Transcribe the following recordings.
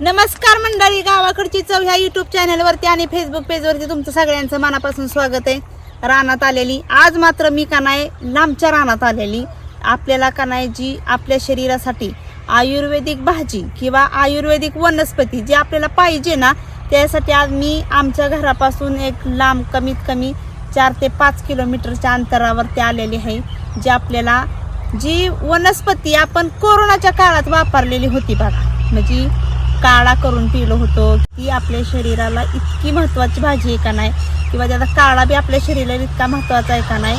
नमस्कार मंडळी गावाकडची चव ह्या युट्यूब चॅनलवरती आणि फेसबुक पेजवरती तुमचं सगळ्यांचं मनापासून स्वागत आहे. रानात आलेली. आज मात्र मी का नाही लांबच्या रानात आलेली. आपल्याला का नाही जी आपल्या शरीरासाठी आयुर्वेदिक भाजी किंवा आयुर्वेदिक वनस्पती जी आपल्याला पाहिजे ना त्यासाठी आज मी आमच्या घरापासून एक लांब कमीत कमी चार ते पाच किलोमीटरच्या अंतरावरती आलेली आहे जी आपल्याला जी वनस्पती आपण कोरोनाच्या काळात वापरलेली होती बघा. म्हणजे काळा करून पिलो होतो. की आपल्या शरीराला इतकी महत्वाची भाजी आहे का नाही? किंवा त्याचा काळा बी आपल्या शरीराला इतका महत्त्वाचा आहे का नाही?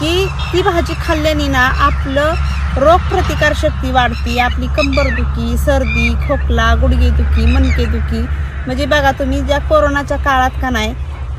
की ती भाजी खाल्ल्याने ना आपलं रोगप्रतिकार शक्ती वाढते. आपली कंबरदुखी सर्दी खोकला गुडघेदुखी मनकेदुखी म्हणजे बघा तुम्ही ज्या कोरोनाच्या काळात का नाही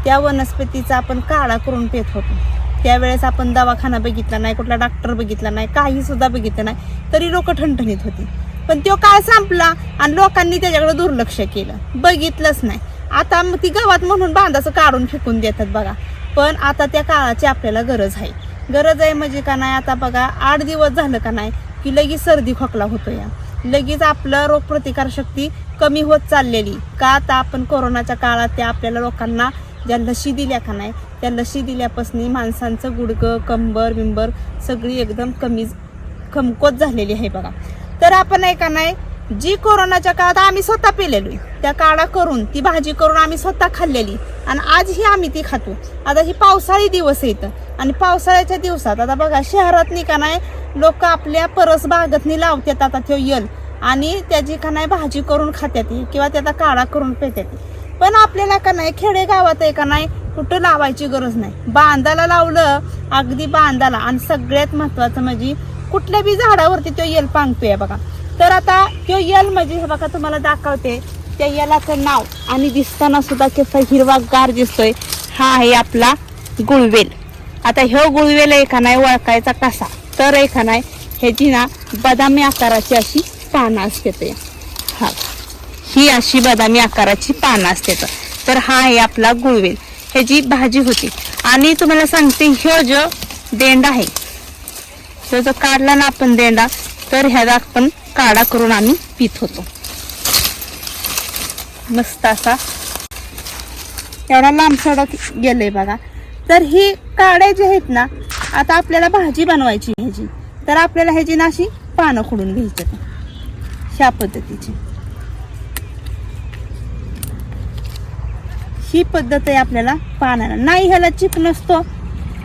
त्या वनस्पतीचा आपण काळा करून पित होतो. त्यावेळेस आपण दवाखाना बघितला नाही कुठला डॉक्टर बघितला नाही काहीसुद्धा बघितलं नाही तरी लोक ठणठणीत होती. पण तो काळ संपला आणि लोकांनी त्याच्याकडे दुर्लक्ष केलं. बघितलंच नाही. आता ती गावात म्हणून बांधाचं काढून फेकून देतात बघा. पण आता त्या काळाची आपल्याला गरज आहे. गरज आहे म्हणजे का नाही आता बघा आठ दिवस झालं का नाही की लगेच सर्दी खोकला होतो या लगेच आपलं रोगप्रतिकार शक्ती कमी होत चाललेली. का आता आपण कोरोनाच्या काळात त्या आपल्याला लोकांना ज्या लशी दिल्या का नाही त्या लशी दिल्यापासून माणसांचं गुडगं कंबर बिंबर सगळी एकदम कमी कमकोत झालेली आहे बघा. तर आपण आहे का नाही जी कोरोनाच्या काळात आम्ही स्वतः पिलेलो त्या काळा करून ती भाजी करून आम्ही स्वतः खाल्लेली. आणि आजही आम्ही ती खातो. आता ही पावसाळी दिवस येतं आणि पावसाळ्याच्या दिवसात आता बघा शहरात का नाही लोक आपल्या परस बागतनी लावतात आता तो यल. आणि त्याची का नाही भाजी करून खात्यात ही किंवा त्याचा काळा करून पेत्यात पण आपल्याला का नाही खेडेगावात आहे का नाही कुठं लावायची गरज नाही. बांधाला लावलं अगदी बांधाला. आणि सगळ्यात महत्वाचं म्हणजे कुठल्या बी झाडावरती तो येल पांगतोय बघा. तर आता तो येल म्हणजे हे बघा तुम्हाला दाखवते. त्या येलाचं नाव आणि दिसताना सुद्धा कसा हिरवा गार दिसतोय. हा आहे आपला गुळवेल. आता ह्यो गुळवेल आहे नाही ओळखायचा कसा? तर एका नाही ह्याची ना बदामी आकाराची अशी पानं असते ते हा. ही अशी बदामी आकाराची पानं असते तर हा आहे आपला गुळवेल. ह्याची भाजी होती. आणि तुम्हाला सांगते ह्यो जो देंडा आहे तो जर काढला ना आपण देंडा तर ह्याचा आपण काढा करून आम्ही पित होतो. मस्त असा. एवढा लांब सडक गेलंय बघा. तर ही काड्या जे आहेत ना आता आपल्याला भाजी बनवायची ह्याची तर आपल्याला ह्याची ना अशी पानं खोडून घ्यायचं ह्या पद्धतीची. ही पद्धत आहे आपल्याला पानाला. नाही ह्याला चिक नसतो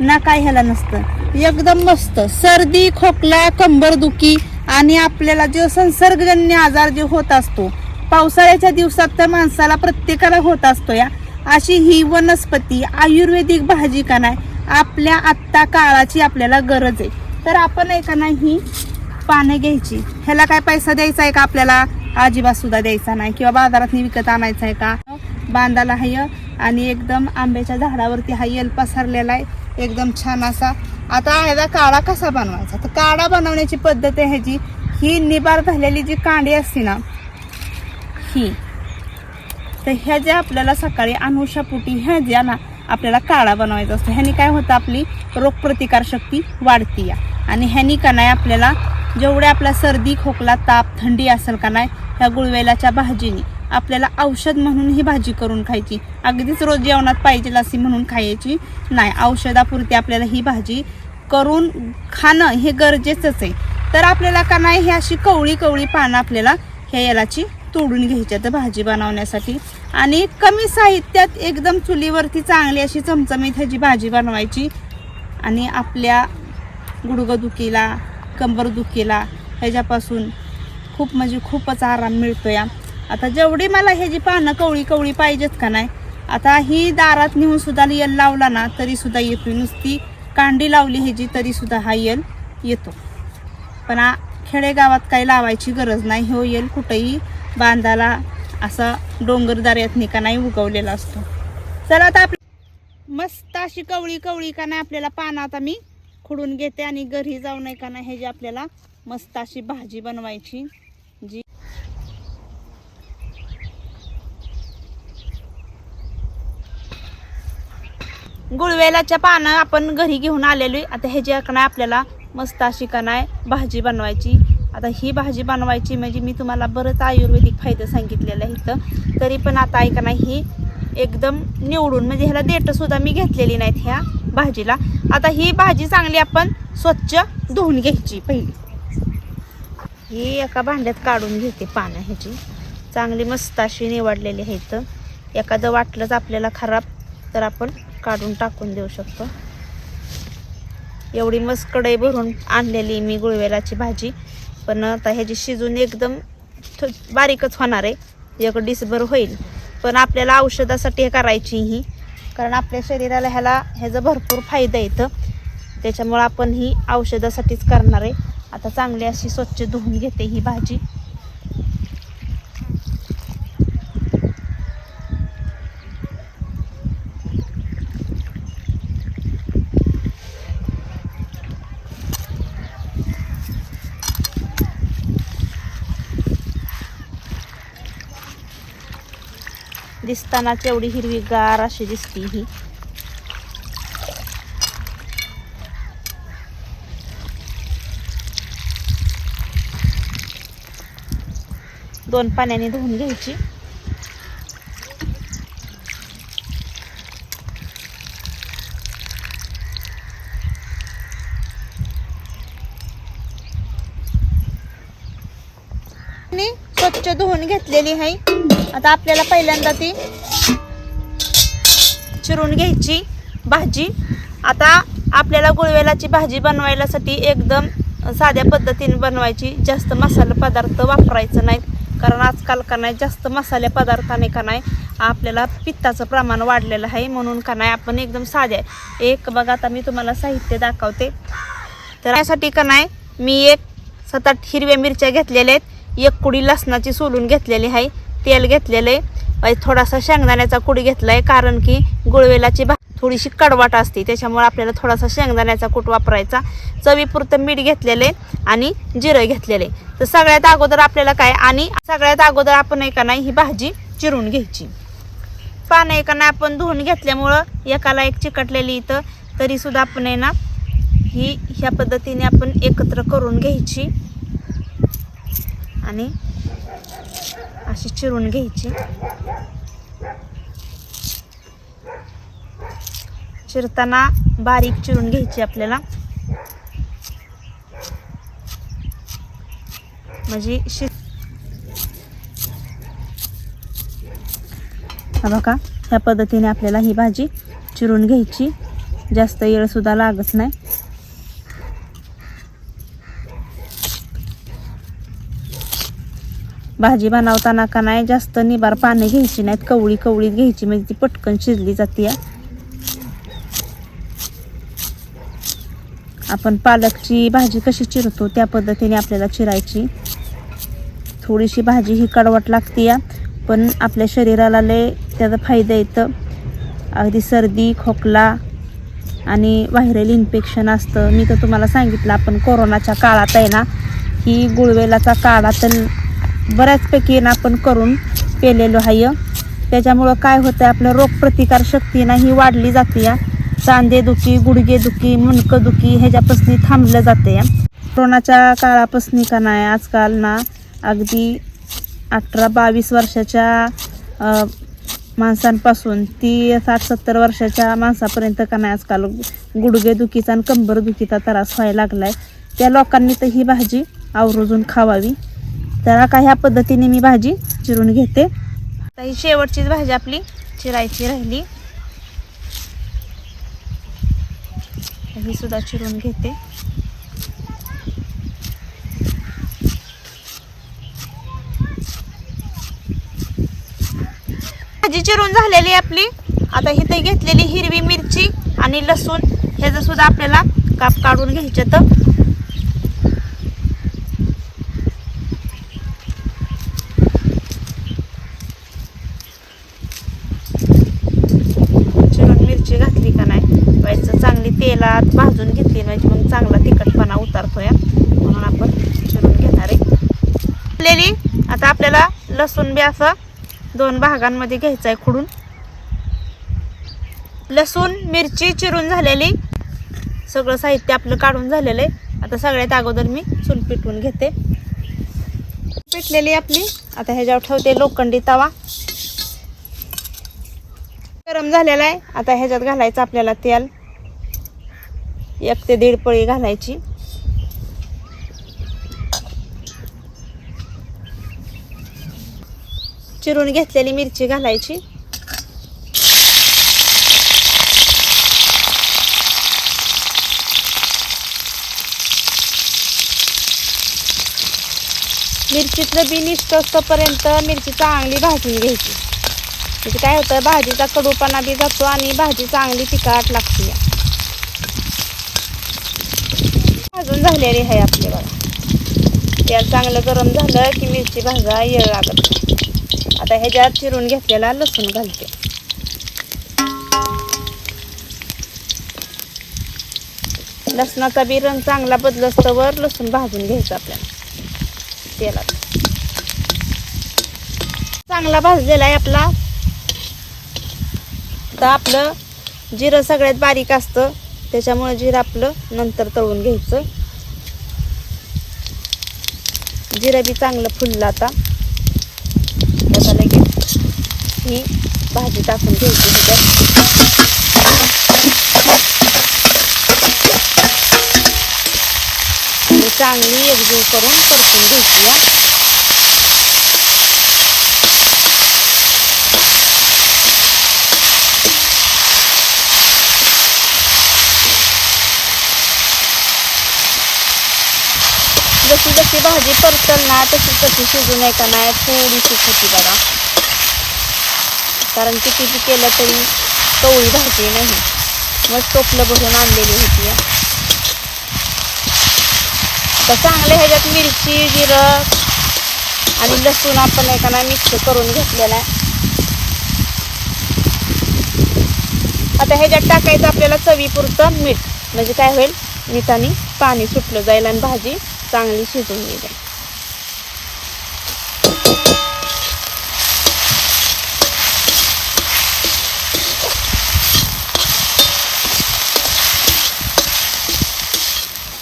ना काय ह्याला नसतं. एकदम मस्त. सर्दी खोकला कंबरदुखी आणि आपल्याला जो संसर्गजन्य आजार जे होत असतो पावसाळ्याच्या दिवसात तर माणसाला प्रत्येकाला होत असतो या. अशी ही वनस्पती आयुर्वेदिक भाजी का नाही आपल्या आत्ता काळाची आपल्याला गरज आहे. तर आपण आहे का नाही ही पाने घ्यायची. ह्याला काय पैसा द्यायचा आहे का आपल्याला? अजिबात सुद्धा द्यायचा नाही. किंवा बाजारात विकत आणायचा आहे का? बांधाला हाय. आणि एकदम आंब्याच्या झाडावरती हा यल पसरलेला आहे. एकदम छान असा. आता ह्याचा काळा कसा बनवायचा? तर काळा बनवण्याची पद्धत आहे ह्याची. ही निबार झालेली जी कांडी असते ना ही. तर ह्या ज्या आपल्याला सकाळी अनुषापुटी ह्या ज्या ना आपल्याला काळा बनवायचा असतो ह्यानी काय होतं आपली? रोगप्रतिकार शक्ती वाढती या. आणि ह्यानी का नाही आपल्याला जेवढ्या आपला सर्दी खोकला ताप थंडी असेल का नाही ह्या गुळवेलाच्या भाजीनी आपल्याला औषध म्हणून ही भाजी करून खायची. अगदीच रोज जेवणात पाहिजे अशी म्हणून खायची नाही. औषधापुरती आपल्याला ही भाजी करून खाणं हे गरजेचंच आहे. तर आपल्याला का नाही हे अशी कवळी कवळी पानं आपल्याला ह्या यालाची तोडून घ्यायच्यात तर भाजी बनवण्यासाठी. आणि कमी साहित्यात एकदम चुलीवरती चांगली अशी चमचमीत ह्याची भाजी बनवायची. आणि आपल्या गुडघंदुखीला कंबरदुखीला ह्याच्यापासून खूप म्हणजे खूपच आराम मिळतो या आता जेवढी मला ह्याची पानं कवळी कवळी पाहिजेत का नाही आता ही दारात नेऊन सुद्धा यल लावला ना तरी सुद्धा येतो नुसती कांडी लावली ह्याची तरी सुद्धा हा यल येतो. पण खेडेगावात काही लावायची गरज नाही. हो येल कुठंही बांधाला असा डोंगरदाऱ्यात का नाही उगवलेला असतो. चला आता आप मस्त अशी कवळी कवळी का नाही आपल्याला पानं आता मी खुडून घेते आणि घरी जाऊ नये का नाही ह्याची आपल्याला मस्त अशी भाजी बनवायची जी गुळवेलाच्या पानं आपण घरी घेऊन आलेलो आता ह्याची का नाही आपल्याला मस्त अशी का नाही भाजी बनवायची. आता ही भाजी बनवायची म्हणजे मी तुम्हाला बरंच आयुर्वेदिक फायदे सांगितलेला आहे इथं. तरी पण आता ऐका नाही ही एकदम निवडून म्हणजे ह्याला देटंसुद्धा मी घेतलेली नाहीत ह्या भाजीला. आता ही भाजी चांगली आपण स्वच्छ धुवून घ्यायची पहिली. ही एका भांड्यात काढून घेते पानं ह्याची. चांगली मस्त अशी निवडलेली आहे इथं. एखादं वाटलंच आपल्याला खराब तर आपण काढून टाकून देऊ शकतो. एवढी मस्त कढई भरून आणलेली मी गुळवेलाची भाजी. पण आता ह्याची शिजून एकदम बारीकच होणार आहे. एक डिसभर होईल. पण आपल्याला औषधासाठी हे करायची ही. कारण आपल्या शरीराला ह्याला ह्याचा भरपूर फायदा येतं त्याच्यामुळं आपण ही औषधासाठीच करणार आहे. आता चांगली अशी स्वच्छ धुवून घेते ही भाजी. दिसतानाच एवढी हिरवीगार अशी दिसती ही. दोन पाण्याने धुवून घ्यायची. स्वच्छ धुवून घेतलेली आहे. आता आपल्याला पहिल्यांदा ती चिरून घ्यायची भाजी. आता आपल्याला गुळवेलाची भाजी बनवायलासाठी एकदम साध्या पद्धतीने बनवायची. जास्त मसाला पदार्थ वापरायचं नाही कारण आजकाल का नाही जास्त मसाले पदार्थाने का नाही आपल्याला पित्ताचं प्रमाण वाढलेलं आहे. म्हणून का नाही आपण एकदम साध्या. एक बघा आता मी तुम्हाला साहित्य दाखवते. तर यासाठी का नाही मी एक सतत हिरव्या मिरच्या घेतलेल्या आहेत. एक कुडी लसणाची सोलून घेतलेली आहे. तेल घेतलेलं. आहे म्हणजे थोडासा शेंगदाण्याचा कूट घेतला आहे कारण की गुळवेलाची भा थोडीशी कडवाट असते त्याच्यामुळे आपल्याला थोडासा शेंगदाण्याचा कूट वापरायचा. चवीपुरतं मीठ घेतलेलं आहे आणि जिरं घेतलेलं. आहे तर सगळ्यात अगोदर आपल्याला काय आणि सगळ्यात अगोदर आपण एका नाही ही भाजी चिरून घ्यायची. पानं एका नाही आपण धुवून घेतल्यामुळं एकाला एक चिकटलेली इथं तरीसुद्धा आपण आहे ना ही ह्या पद्धतीने आपण एकत्र करून घ्यायची. आणि अशी चिरून घ्यायची. चिरताना बारीक चिरून घ्यायची आपल्याला. म्हणजे शि बघा ह्या पद्धतीने आपल्याला ही भाजी चिरून घ्यायची. जास्त येळसुद्धा लागत नाही. भाजी बनवताना का नाही जास्त निबार पाने घ्यायची नाहीत कवळी कवळीत घ्यायची म्हणजे ती पटकन शिजली जाते. आपण पालकची भाजी कशी चिरतो त्या पद्धतीने आपल्याला चिरायची. थोडीशी भाजी ही कडवट लागते या पण आपल्या शरीराला लय त्याचा फायदा येतं. अगदी सर्दी खोकला आणि व्हायरल इन्फेक्शन असतं. मी तर तुम्हाला सांगितलं आपण कोरोनाच्या काळात आहे ना ही गुळवेलाचा काळा तर बऱ्याचपैकी ना आपण करून पेलेलो आहे. त्याच्यामुळं काय होतं आपलं रोगप्रतिकार शक्ती ना ही वाढली जाते. या चांदेदुखी गुडघेदुखी गुडघे ह्याच्यापासून थांबलं जाते. या कोरोनाच्या काळापासून का नाही आजकाल ना अगदी अठरा बावीस वर्षाच्या माणसांपासून ती साठ सत्तर वर्षाच्या माणसापर्यंत का नाही आजकाल गुडघेदुखीचा आणि कंबरदुखीचा त्रास व्हायला लागला आहे त्या लोकांनी तर ही भाजी आवर्जून खावावी. तर का ह्या पद्धतीने मी भाजी चिरून घेते. आता ही शेवटचीच भाजी आपली चिरायची राहिली. ही सुद्धा चिरून घेते. भाजी चिरून झालेली आपली. आता इथे घेतलेली हिरवी मिरची आणि लसूण ह्याचं सुद्धा आपल्याला काप काढून घ्यायचे तर चिरून मिरची घातली का नाही व्हायचं चांगली तेलात भाजून घेतली म्हणजे मग चांगला तिखटपणा उतारतो या म्हणून आपण चिरून घेणार आहे. आता आपल्याला लसूण बी असं दोन भागांमध्ये घ्यायचं आहे खुडून. लसूण मिरची चिरून झालेली. सगळं साहित्य आपलं काढून झालेलं आहे. आता सगळ्यात अगोदर मी चूल पिटवून घेते. पिटलेली आपली. आता ह्याच्यावर ठेवते लोखंडी तवा. गरम झालेला आहे. आता ह्याच्यात घालायचं आपल्याला तेल. एक ते दीड पळी घालायची. चिरून घेतलेली मिरची घालायची. मिरचीतलं बी निसतं मिरची चांगली भाजून घ्यायची. म्हणजे काय होतं भाजीचा कडूपणा बी जातो आणि भाजी चांगली तिखट लागते. भाजून झालेली आहे आपली बघा. तेल चांगलं गरम झालं की मिरची भाजा येळ लागत आता ह्याच्यात चिरून घेतलेला लसूण घालते. लसणाचा बी रंग चांगला बदलस्तवर लसूण भाजून घ्यायचं आपल्याला. तेलात. चांगला भाजलेला आहे आपला. तर आपलं जिरं सगळ्यात बारीक असतं. त्याच्यामुळे जिरं आपलं नंतर तळून घ्यायचं. जिरं बी चांगलं फुललं आता. त्याला लगेच ही भाजी टाकून घ्यायची त्याच्यात. आणि चांगली एकजीव करून परतून घ्यायची जशी जशी भाजी परतल ना तशी तशी शिजून आहे का नाही थोडीशी होती बघा. कारण किती केलं तरी कवळी भाजी नाही मग टोपलं भरून आणलेली होती. तर चांगले ह्याच्यात मिरची जिरं आणि लसूण आपण आहे का नाही मिक्स करून घेतलेला आहे. आता ह्याच्यात टाकायचं आपल्याला चवीपुरतं मीठ. म्हणजे काय होईल? मिठाने पाणी सुटलं जाईल आणि भाजी चांगली शिजून येईल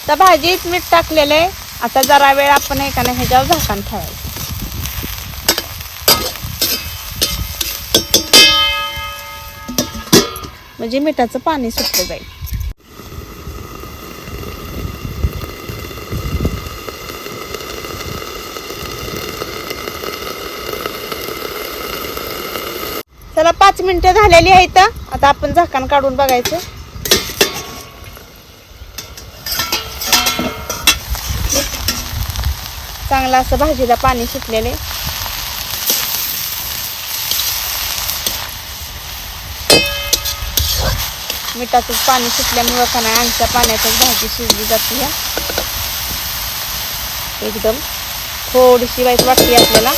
तर भाजीत मीठ टाकलेलं. आहे आता जरा वेळ आपण एकाने ह्याच्यावर झाकण ठेवायचं. म्हणजे मिठाचं पाणी सुटलं जाईल चला पाच मिनिटं झालेली आहेत आता आपण झाकण काढून बघायचं. चांगलं असं भाजीला पाणी सुटलेले मिठाचं पाणी सुटल्यामुळं का नाही आमच्या पाण्यातच भाजी शिजली जाते ह्या एकदम थोडीशी वाईट वाटते आपल्याला.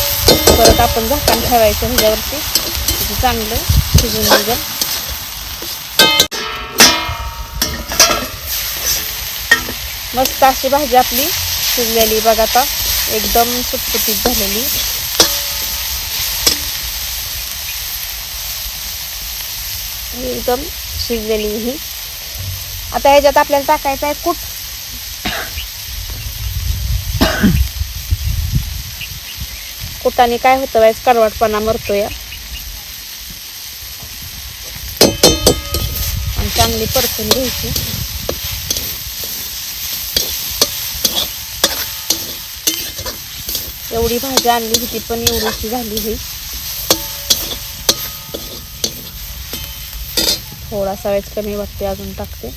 परत आपण झाकण ठेवायचं ह्याच्यावरती. म्हणजे चांगलं शिजून निघेल. मस्त अशी भाजी आपली शिजलेली बघा आता. एकदम सुटसुटीत झालेली. एकदम शिजलेली ही. आता याच्यात आपल्याला टाकायचं आहे कूट. कुटाने काय होतं वाईस कडवटपणा मरतो या आणि चांगली परतून घ्यायची. एवढी भाजी आणली होती पण एवढीशी झाली ही. थोडासा वेळेस कमी वाटते अजून टाकते.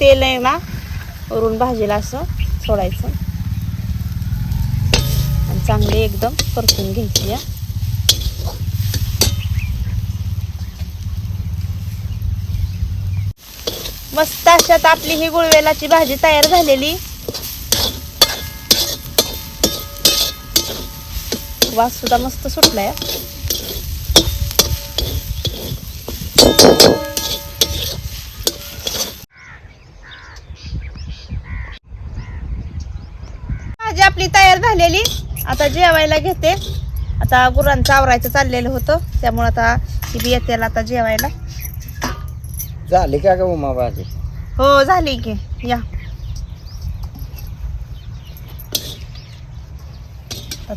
तेल आहे ना वरून भाजीला असं सोडायचं. आणि चांगले एकदम परतून घ्यायची या मस्त अशात आपली ही गुळवेलाची भाजी तयार झालेली. वास सुद्धा मस्त सुटलाय भाजी आपली तयार झालेली. आता जेवायला घेते. आता गुरांचं आवरायचं चाललेलं होतं. त्यामुळं आता ती बी येते आता जेवायला. झाली का ग उमा भाजी? हो झाली की. या.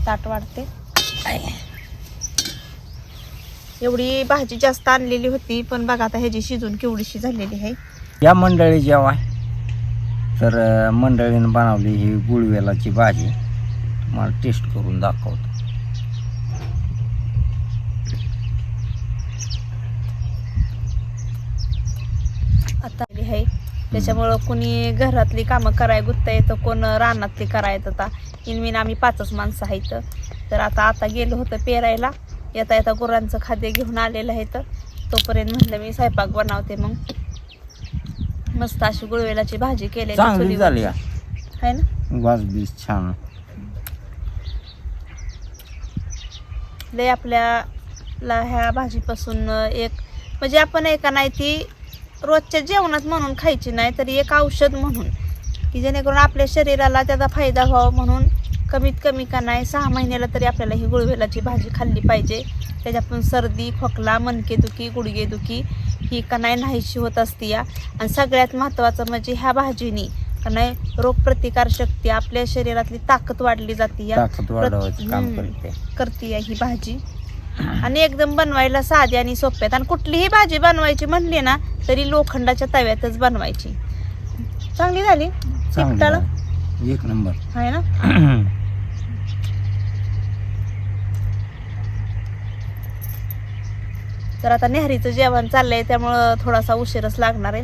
ताट वाढते. एवढी भाजी जास्त आणलेली होती पण बघा आता ह्याची शिजून केवढीशी झालेली आहे. या मंडळी जेव्हा तर मंडळीनं बनवली ही गुळवेलाची भाजी. तुम्हाला टेस्ट करून दाखवतो आता आहे. त्याच्यामुळं कोणी घरातली कामं कराय गुत्ता येतं कोण रानातली करायचं आता. इनमिन आम्ही पाचच माणसं आहेत. तर आता आता गेलो होतं पेरायला. येता येता गुरांचं खाद्य घेऊन आलेलं आहे तर. तोपर्यंत म्हटलं मी स्वयंपाक बनवते मग. मस्त अशी गुळवेलाची भाजी केलेली चुलीवरची. झाली आहे ना? वाज बीस छान. लय आपल्याला ह्या भाजीपासून एक म्हणजे आपण एका नाही ती रोजच्या जेवणात म्हणून खायची नाही तर एक औषध म्हणून. की जेणेकरून आपल्या शरीराला त्याचा फायदा व्हावा म्हणून कमीत कमी का नाही सहा महिन्याला तरी आपल्याला ही गुळवेलाची भाजी खाल्ली पाहिजे. त्याच्यातून सर्दी खोकला मनकेदुखी गुडघेदुखी ही का नाही नाहीशी होत असते या. आणि सगळ्यात महत्त्वाचं म्हणजे ह्या भाजीनी नाही रोगप्रतिकार शक्ती आपल्या शरीरातली ताकद वाढली जाते. या ताकद वाढवायचं काम हम्म. करते. करते ही भाजी. आणि एकदम बनवायला साधी आणि सोप्यात आणि कुठलीही भाजी बनवायची म्हणली ना तरी लोखंडाच्या तव्यातच बनवायची. चांगली झाली? झाली. एक नंबर. आहे ना? तर आता नेहरीचं जेवण चाललंय त्यामुळं थोडासा उशीरच लागणार आहे.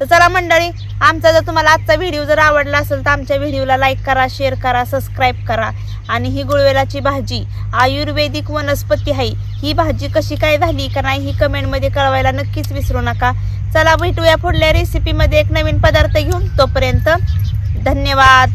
तर चला मंडळी आमचा जर तुम्हाला आजचा व्हिडिओ जर आवडला असेल तर आमच्या व्हिडिओला लाईक करा शेअर करा सबस्क्राईब करा. आणि ही गुळवेलाची भाजी आयुर्वेदिक वनस्पती आहे. ही भाजी कशी काय झाली का नाही ही कमेंटमध्ये कळवायला नक्कीच विसरू नका. चला भेटूया पुढल्या रेसिपीमध्ये एक नवीन पदार्थ घेऊन. तोपर्यंत धन्यवाद.